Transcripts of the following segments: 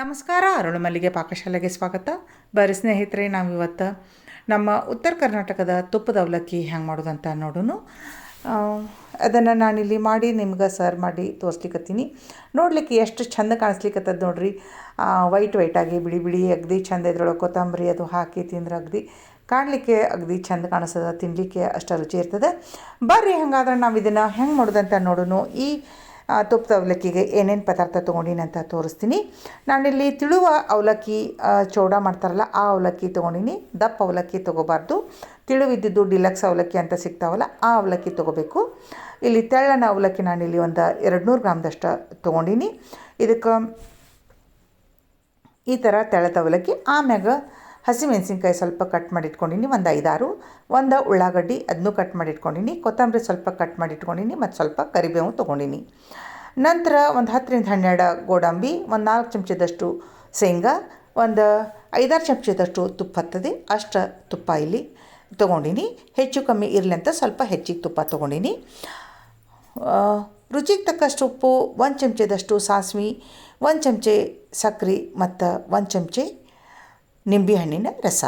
ನಮಸ್ಕಾರ ಅರುಳು ಮಲ್ಲಿಗೆ ಪಾಕಶಾಲೆಗೆ ಸ್ವಾಗತ. ಬರ ಸ್ನೇಹಿತರೆ ನಾವು ಇವತ್ತು ನಮ್ಮ ಉತ್ತರ ಕರ್ನಾಟಕದ ತುಪ್ಪದ ಅವಲಕ್ಕಿ ಹೆಂಗೆ ಮಾಡೋದಂತ ನೋಡೋಣ ಅದನ್ನು ನಾನಿಲ್ಲಿ ಮಾಡಿ, ನಿಮ್ಗೆ ಸರ್ವ್ ಮಾಡಿ ತೋರಿಸ್ಲಿಕ್ಕತ್ತೀನಿ ನೋಡಲಿಕ್ಕೆ ಎಷ್ಟು ಚಂದ ಕಾಣಿಸ್ಲಿಕ್ಕತ್ತದ ನೋಡ್ರಿ. ವೈಟ್ ವೈಟಾಗಿ ಬಿಳಿ ಬಿಳಿ ಅಗದಿ, ಚಂದ ಇದ್ರೊಳಗೆ ಕೊತ್ತಂಬರಿ ಅದು ಹಾಕಿ ತಿಂದ್ರೆ ಅಗದಿ. ಕಾಣಲಿಕ್ಕೆ ಅಗದಿ ಚಂದ ಕಾಣಿಸ್ತದೆ ತಿನ್ನಲಿಕ್ಕೆ ಅಷ್ಟು ರುಚಿ ಇರ್ತದೆ. ಬರ್ರಿ, ಹಂಗಾದ್ರೆ ನಾವು ಇದನ್ನು ಹೆಂಗೆ ಮಾಡೋದಂತ ನೋಡೋಣ ಈ ತುಪ್ಪದ ಅವಲಕ್ಕಿಗೆ ಏನೇನು ಪದಾರ್ಥ ತೊಗೊಂಡಿನಿ ಅಂತ ತೋರಿಸ್ತೀನಿ. ನಾನಿಲ್ಲಿ ತಿಳುವ ಅವಲಕ್ಕಿ ಚೌಡ ಮಾಡ್ತಾರಲ್ಲ, ಆ ಅವಲಕ್ಕಿ ತೊಗೊಂಡಿನಿ. ದಪ್ಪ ಅವಲಕ್ಕಿ ತೊಗೋಬಾರ್ದು. ತಿಳುವಿದ್ದಿದ್ದು ಡಿಲಕ್ಸ್ ಅವಲಕ್ಕಿ ಅಂತ ಸಿಗ್ತಾವಲ್ಲ, ಆ ಅವಲಕ್ಕಿ ತೊಗೋಬೇಕು. ಇಲ್ಲಿ ತೆಳ್ಳನ ಅವಲಕ್ಕಿ ನಾನಿಲ್ಲಿ ಒಂದು ಎರಡು ನೂರು ಗ್ರಾಮ್ದಷ್ಟು ತೊಗೊಂಡಿನಿ. ಇದಕ್ಕೆ ಈ ಥರ ತೆಳ್ಳದ ಅವಲಕ್ಕಿ, ಆಮ್ಯಾಗ ಹಸಿಮೆಣಸಿನ್ಕಾಯಿ ಸ್ವಲ್ಪ ಕಟ್ ಮಾಡಿ ಇಟ್ಕೊಂಡಿನಿ ಒಂದು ಐದಾರು. ಒಂದು ಉಳ್ಳಾಗಡ್ಡಿ ಅದನ್ನು ಕಟ್ ಮಾಡಿ ಇಟ್ಕೊಂಡಿನಿ ಕೊತ್ತಂಬರಿ ಸ್ವಲ್ಪ ಕಟ್ ಮಾಡಿ ಇಟ್ಕೊಂಡಿನಿ ಮತ್ತು ಸ್ವಲ್ಪ ಕರಿಬೇವು ತೊಗೊಂಡಿನಿ. ನಂತರ ಒಂದು ಹತ್ತರಿಂದ ಹನ್ನೆರಡು ಗೋಡಂಬಿ, ಒಂದು ನಾಲ್ಕು ಚಮಚದಷ್ಟು ಶೇಂಗಾ, ಒಂದು ಐದಾರು ಚಮಚದಷ್ಟು ತುಪ್ಪ ಹತ್ತದೆ, ಅಷ್ಟು ತುಪ್ಪ ಇಲ್ಲಿ ತೊಗೊಂಡಿನಿ. ಹೆಚ್ಚು ಕಮ್ಮಿ ಇರಲಿ ಅಂತ ಸ್ವಲ್ಪ ಹೆಚ್ಚಿಗೆ ತುಪ್ಪ ತೊಗೊಂಡಿನಿ. ರುಚಿಗೆ ತಕ್ಕಷ್ಟು ಉಪ್ಪು, ಒಂದು ಚಮಚದಷ್ಟು ಸಾಸಿವೆ, ಒಂದು ಚಮಚೆ ಸಕ್ರೆ ಮತ್ತು ಒಂದು ಚಮಚೆ ನಿಂಬೆಹಣ್ಣಿನ ರಸ.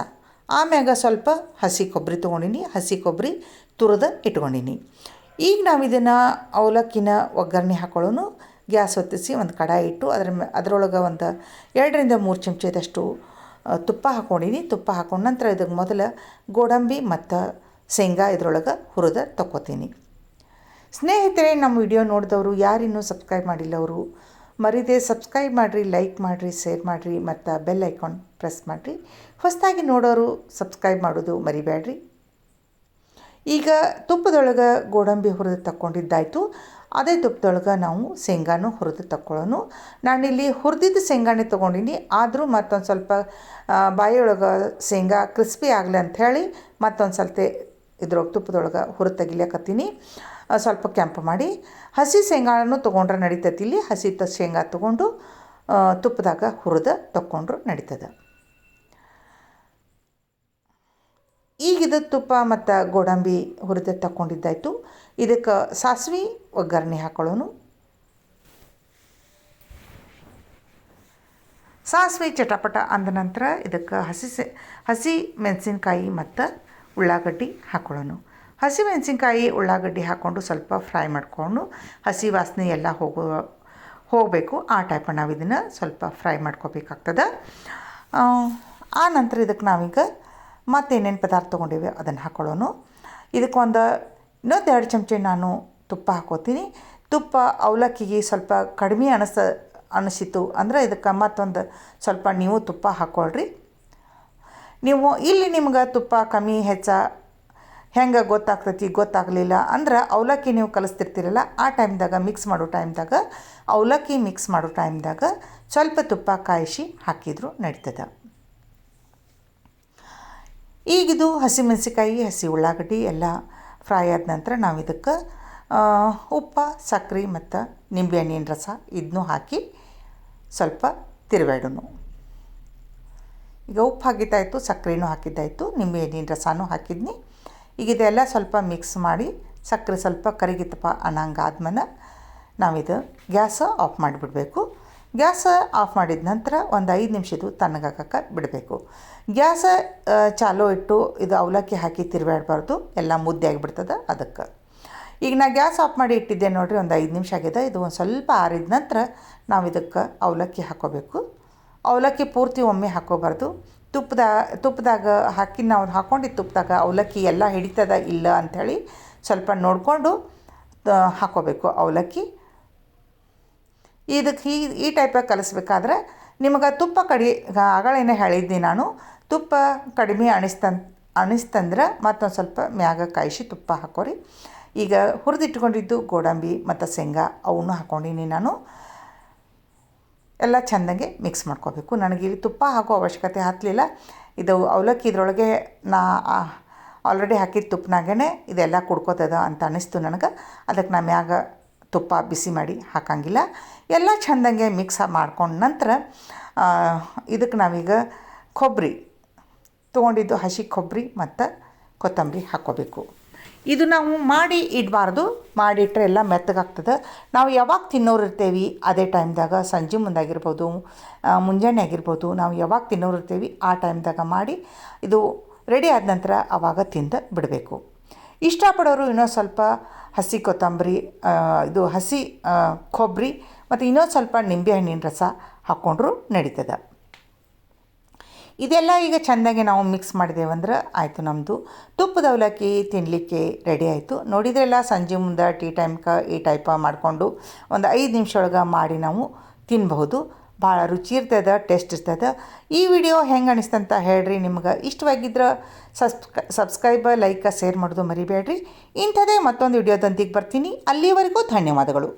ಆಮ್ಯಾಗ ಸ್ವಲ್ಪ ಹಸಿ ಕೊಬ್ಬರಿ ತೊಗೊಂಡಿನಿ, ಹಸಿ ಕೊಬ್ಬರಿ ತುರಿದ ಇಟ್ಕೊಂಡಿನಿ. ಈಗ ನಾವು ಇದನ್ನು ಅವಲಕ್ಕಿನ ಒಗ್ಗರಣೆ ಹಾಕೊಳ್ಳೋನು, ಗ್ಯಾಸ್ ಹೊತ್ತಿಸಿ ಒಂದು ಕಡಾಯಿ ಇಟ್ಟು ಅದ್ರ ಅದರೊಳಗೆ ಒಂದು ಎರಡರಿಂದ ಮೂರು ಚಮಚದಷ್ಟು ತುಪ್ಪ ಹಾಕ್ಕೊಂಡಿನಿ ತುಪ್ಪ ಹಾಕೊಂಡ ನಂತರ ಇದಕ್ಕೆ ಮೊದಲು ಗೋಡಂಬಿ ಮತ್ತು ಶೇಂಗಾ ಇದರೊಳಗೆ ಹುರಿದ ತಕ್ಕೋತೀನಿ. ಸ್ನೇಹಿತರೆ, ನಮ್ಮ ವಿಡಿಯೋ ನೋಡಿದವರು ಯಾರಿನ್ನೂ ಸಬ್ಸ್ಕ್ರೈಬ್ ಮಾಡಿಲ್ಲ ಅವರು ಮರಿದೆ ಸಬ್ಸ್ಕ್ರೈಬ್ ಮಾಡಿರಿ ಲೈಕ್ ಮಾಡಿರಿ ಶೇರ್ ಮಾಡಿರಿ ಮತ್ತು ಬೆಲ್ ಐಕಾನ್ ಪ್ರೆಸ್ ಮಾಡಿರಿ. ಹೊಸದಾಗಿ ನೋಡೋರು ಸಬ್ಸ್ಕ್ರೈಬ್ ಮಾಡೋದು ಮರಿಬೇಡ್ರಿ ಈಗ ತುಪ್ಪದೊಳಗೆ ಗೋಡಂಬಿ ಹುರಿದು ತಕ್ಕೊಂಡಿದ್ದಾಯಿತು. ಅದೇ ತುಪ್ಪದೊಳಗೆ ನಾವು ಶೇಂಗಾನು ಹುರಿದು ತಕ್ಕೊಳ್ಳೋಣ ನಾನಿಲ್ಲಿ ಹುರಿದಿದ್ದು ಶೇಂಗಾನೆ ತೊಗೊಂಡಿನಿ. ಆದರೂ ಮತ್ತೊಂದು ಸ್ವಲ್ಪ ಬಾಯಿಯೊಳಗೆ ಶೇಂಗಾ ಕ್ರಿಸ್ಪಿ ಆಗಲಿ ಅಂಥೇಳಿ ಮತ್ತೊಂದು ಸ್ವಲ್ಪ ಇದ್ರೊಳಗೆ ತುಪ್ಪದೊಳಗೆ ಹುರಿದು ತೆಗಿಲಿಕ್ಕತ್ತೀನಿ ಆ, ಸ್ವಲ್ಪ ಕೆಂಪು ಮಾಡಿ ಹಸಿ ಶೇಂಗಾನು ತೊಗೊಂಡ್ರೆ ನಡೀತೈತಿ ಇಲ್ಲಿ. ಹಸಿ ತ, ಶೇಂಗಾ ತೊಗೊಂಡು ತುಪ್ಪದಾಗ ಹುರಿದು ತಕ್ಕೊಂಡ್ರು ನಡೀತದೆ. ಈಗಿದು ತುಪ್ಪ ಮತ್ತು ಗೋಡಂಬಿ ಹುರಿದು ತಕ್ಕೊಂಡಿದ್ದಾಯಿತು ಇದಕ್ಕೆ ಸಾಸಿವೆ, ಒಗ್ಗರಣೆ ಹಾಕೊಳ್ಳೋನು. ಸಾಸಿವೆ ಚಟಪಟ ಅಂದ ನಂತರ ಇದಕ್ಕೆ ಹಸಿ ಹಸಿ ಮೆಣಸಿನ್ಕಾಯಿ ಮತ್ತು ಉಳ್ಳಾಗಡ್ಡಿ ಹಾಕೊಳ್ಳೋನು. ಹಸಿ ಮೆಣಸಿನ್ಕಾಯಿ ಉಳ್ಳಾಗಡ್ಡಿ ಹಾಕ್ಕೊಂಡು ಸ್ವಲ್ಪ ಫ್ರೈ ಮಾಡಿಕೊಂಡು ಹಸಿ ವಾಸನೆ ಎಲ್ಲ ಹೋಗೋ ಹೋಗಬೇಕು. ಆ ಟೈಪ್ ನಾವು ಇದನ್ನು ಸ್ವಲ್ಪ ಫ್ರೈ ಮಾಡ್ಕೋಬೇಕಾಗ್ತದೆ. ಆ, ನಂತರ ಇದಕ್ಕೆ ನಾವೀಗ ಮತ್ತೇನೇನು ಪದಾರ್ಥ ತೊಗೊಂಡಿವೆ ಅದನ್ನು ಹಾಕೊಳ್ಳೋನು ಇದಕ್ಕೊಂದು ಇನ್ನೊಂದು ಎರಡು ಚಮಚ ನಾನು ತುಪ್ಪ ಹಾಕೋತೀನಿ. ತುಪ್ಪ ಅವಲಕ್ಕಿಗೆ ಸ್ವಲ್ಪ ಕಡಿಮೆ ಅನಿಸ ಅನಿಸಿತು ಅಂದರೆ ಇದಕ್ಕೆ ಮತ್ತೊಂದು ಸ್ವಲ್ಪ ನೀವು ತುಪ್ಪ ಹಾಕ್ಕೊಳ್ರಿ ನೀವು ಇಲ್ಲಿ ನಿಮ್ಗೆ ತುಪ್ಪ ಕಮ್ಮಿ ಹೆಚ್ಚ ಹೆಂಗೆ ಗೊತ್ತಾಗ್ತೈತಿ, ಗೊತ್ತಾಗಲಿಲ್ಲ ಅಂದ್ರೆ ಅವಲಕ್ಕಿ ನೀವು ಕಲಿಸ್ತಿರ್ತೀರಲ್ಲ, ಆ ಟೈಮ್ದಾಗ ಮಿಕ್ಸ್ ಮಾಡೋ ಟೈಮ್ದಾಗ ಅವಲಕ್ಕಿ ಮಿಕ್ಸ್ ಮಾಡೋ ಟೈಮ್ದಾಗ ಸ್ವಲ್ಪ ತುಪ್ಪ ಕಾಯಿಸಿ ಹಾಕಿದ್ರು ನಡೀತದೆ. ಈಗಿದು ಹಸಿಮೆಣಸಿಕಾಯಿ ಹಸಿ ಉಳ್ಳಾಗಡ್ಡಿ ಎಲ್ಲ ಫ್ರೈ ಆದ ನಂತರ ನಾವು ಇದಕ್ಕೆ ಉಪ್ಪು, ಸಕ್ರೆ ಮತ್ತು ನಿಂಬೆಹಣ್ಣಿನ ರಸ ಇದನ್ನೂ ಹಾಕಿ ಸ್ವಲ್ಪ ತಿರುವಾಡೋನು ಈಗ ಉಪ್ಪು ಹಾಕಿದ್ದಾಯಿತು ಸಕ್ಕರೆನೂ ಹಾಕಿದ್ದಾಯಿತು ನಿಂಬೆಹಣ್ಣಿನ ರಸನೂ ಹಾಕಿದ್ನಿ. ಈಗ ಇದೆಲ್ಲ ಸ್ವಲ್ಪ ಮಿಕ್ಸ್ ಮಾಡಿ ಸಕ್ಕರೆ ಸ್ವಲ್ಪ ಕರಿಗಿತ್ತಪ್ಪ ಅನ್ನಂಗಾದ್ಮೇಲೆ ನಾವಿದು ಗ್ಯಾಸ್ ಆಫ್ ಮಾಡಿಬಿಡಬೇಕು. ಗ್ಯಾಸ್ ಆಫ್ ಮಾಡಿದ ನಂತರ ಒಂದು ಐದು ನಿಮಿಷದ್ದು ತಣ್ಣಗಾಕಕ್ಕೆ ಬಿಡಬೇಕು. ಗ್ಯಾಸ್ ಚಾಲೋ ಇಟ್ಟು ಇದು ಅವಲಕ್ಕಿ ಹಾಕಿ ತಿರುಗಾಡಬಾರ್ದು ಎಲ್ಲ ಮುದ್ದೆ ಆಗಿಬಿಡ್ತದೆ ಅದಕ್ಕೆ. ಈಗ ನಾ ಗ್ಯಾಸ್ ಆಫ್ ಮಾಡಿ ಇಟ್ಟಿದ್ದೆ ನೋಡಿರಿ, ಒಂದು ಐದು ನಿಮಿಷ ಆಗಿದೆ. ಇದು ಒಂದು ಸ್ವಲ್ಪ ಆರಿದ ನಂತರ ನಾವು ಇದಕ್ಕೆ ಅವಲಕ್ಕಿ ಹಾಕೋಬೇಕು. ಅವಲಕ್ಕಿ ಪೂರ್ತಿ ಒಮ್ಮೆ ಹಾಕೋಬಾರ್ದು. ತುಪ್ಪದ, ತುಪ್ಪದಾಗ ಹಾಕಿ ನಾವು ಹಾಕೊಂಡಿದ್ದ ತುಪ್ಪದಾಗ ಅವಲಕ್ಕಿ ಎಲ್ಲ ಹಿಡಿತದ ಇಲ್ಲ ಅಂಥೇಳಿ ಸ್ವಲ್ಪ ನೋಡಿಕೊಂಡು ಹಾಕೋಬೇಕು ಅವಲಕ್ಕಿ. ಇದಕ್ಕೆ ಈ ಈ ಟೈಪಾಗಿ ಕಲಿಸ್ಬೇಕಾದ್ರೆ ನಿಮಗೆ ತುಪ್ಪ ಕಡಿ ಆಗಳೇನೆ ಹೇಳಿದ್ದೆ ನಾನು, ತುಪ್ಪ ಕಡಿಮೆ ಅನಿಸ್ತನ್ ಅನಿಸ್ತಂದ್ರೆ ಮತ್ತೊಂದು ಸ್ವಲ್ಪ ಮ್ಯಾಗ ಕಾಯಿಸಿ ತುಪ್ಪ ಹಾಕೋರಿ. ಈಗ ಹುರಿದಿಟ್ಕೊಂಡಿದ್ದು ಗೋಡಂಬಿ ಮತ್ತು ಶೇಂಗಾ ಅವನ್ನೂ ಹಾಕ್ಕೊಂಡಿನಿ ನಾನು. ಎಲ್ಲ ಚೆಂದಂಗೆ ಮಿಕ್ಸ್ ಮಾಡ್ಕೋಬೇಕು. ನನಗೆ ಇಲ್ಲಿ ತುಪ್ಪ ಹಾಕೋ ಅವಶ್ಯಕತೆ ಹತ್ತಲಿಲ್ಲ ಇದು ಅವಲಕ್ಕಿ ಇದ್ರೊಳಗೆ ನಾ ಆಲ್ರೆಡಿ ಹಾಕಿದ ತುಪ್ಪನಾಗೇ ಇದೆಲ್ಲ ಕುಡ್ಕೋತದ ಅಂತ ಅನ್ನಿಸ್ತು ನನಗೆ. ಅದಕ್ಕೆ ನಾನು ಮ್ಯಾಗ ತುಪ್ಪ ಬಿಸಿ ಮಾಡಿ ಹಾಕಂಗಿಲ್ಲ. ಎಲ್ಲ ಚೆಂದಂಗೆ ಮಿಕ್ಸ್ ಮಾಡ್ಕೊಂಡ ನಂತರ ಇದಕ್ಕೆ ನಾವೀಗ ಕೊಬ್ಬರಿ, ತೊಗೊಂಡಿದ್ದು ಹಸಿ ಕೊಬ್ಬರಿ ಮತ್ತು ಕೊತ್ತಂಬರಿ ಹಾಕ್ಕೋಬೇಕು. ಇದು ನಾವು ಮಾಡಿ ಇಡಬಾರ್ದು, ಮಾಡಿಟ್ರೆ ಎಲ್ಲ ಮೆತ್ತಗಾಗ್ತದೆ. ನಾವು ಯಾವಾಗ ತಿನ್ನೋರು ಇರ್ತೇವೆ ಅದೇ ಟೈಮ್ದಾಗ ಸಂಜೆ ಮುಂದಾಗಿರ್ಬೋದು ಮುಂಜಾನೆ ಆಗಿರ್ಬೋದು, ನಾವು ಯಾವಾಗ ತಿನ್ನೋರು ಇರ್ತೇವೆ ಆ ಟೈಮ್ದಾಗ ಮಾಡಿ ಇದು ರೆಡಿ ಆದ ನಂತರ ಆವಾಗ ತಿಂದು ಬಿಡಬೇಕು. ಇಷ್ಟಪಡೋರು ಇನ್ನೊಂದು ಸ್ವಲ್ಪ ಹಸಿ ಕೊತ್ತಂಬರಿ ಇದು ಹಸಿ ಕೊಬ್ಬರಿ, ಮತ್ತು ಇನ್ನೊಂದು ಸ್ವಲ್ಪ ನಿಂಬೆಹಣ್ಣಿನ ರಸ ಹಾಕ್ಕೊಂಡ್ರೂ ನಡೀತದೆ. ಇದೆಲ್ಲ ಈಗ ಚೆಂದಾಗಿ ನಾವು ಮಿಕ್ಸ್ ಮಾಡಿದೇವಂದ್ರೆ ಆಯಿತು ನಮ್ಮದು ತುಪ್ಪದ ಅವಲಕ್ಕಿ ತಿನ್ನಲಿಕ್ಕೆ ರೆಡಿ ಆಯಿತು. ನೋಡಿದ್ರೆಲ್ಲ ಸಂಜೆ ಮುಂದೆ ಟೀ ಟೈಮ್ಗೆ ಈ ಟೈಪ ಮಾಡಿಕೊಂಡು ಒಂದು ಐದು ನಿಮಿಷ ಒಳಗೆ ಮಾಡಿ ನಾವು ತಿನ್ಬಹುದು. ಭಾಳ ರುಚಿ ಇರ್ತದ ಟೇಸ್ಟ್ ಇರ್ತದ. ಈ ವಿಡಿಯೋ ಹೆಂಗೆ ಅನಿಸ್ತಂತ ಹೇಳ್ರಿ. ನಿಮ್ಗೆ ಇಷ್ಟವಾಗಿದ್ರೆ ಸಬ್ಸ್ಕ ಸಬ್ಸ್ಕ್ರೈಬ್ ಲೈಕ ಶೇರ್ ಮಾಡೋದು ಮರಿಬೇಡ್ರಿ ಇಂಥದೇ ಮತ್ತೊಂದು ವಿಡಿಯೋದೊಂದಿಗೆ ಬರ್ತೀನಿ. ಅಲ್ಲಿವರೆಗೂ ಧನ್ಯವಾದಗಳು.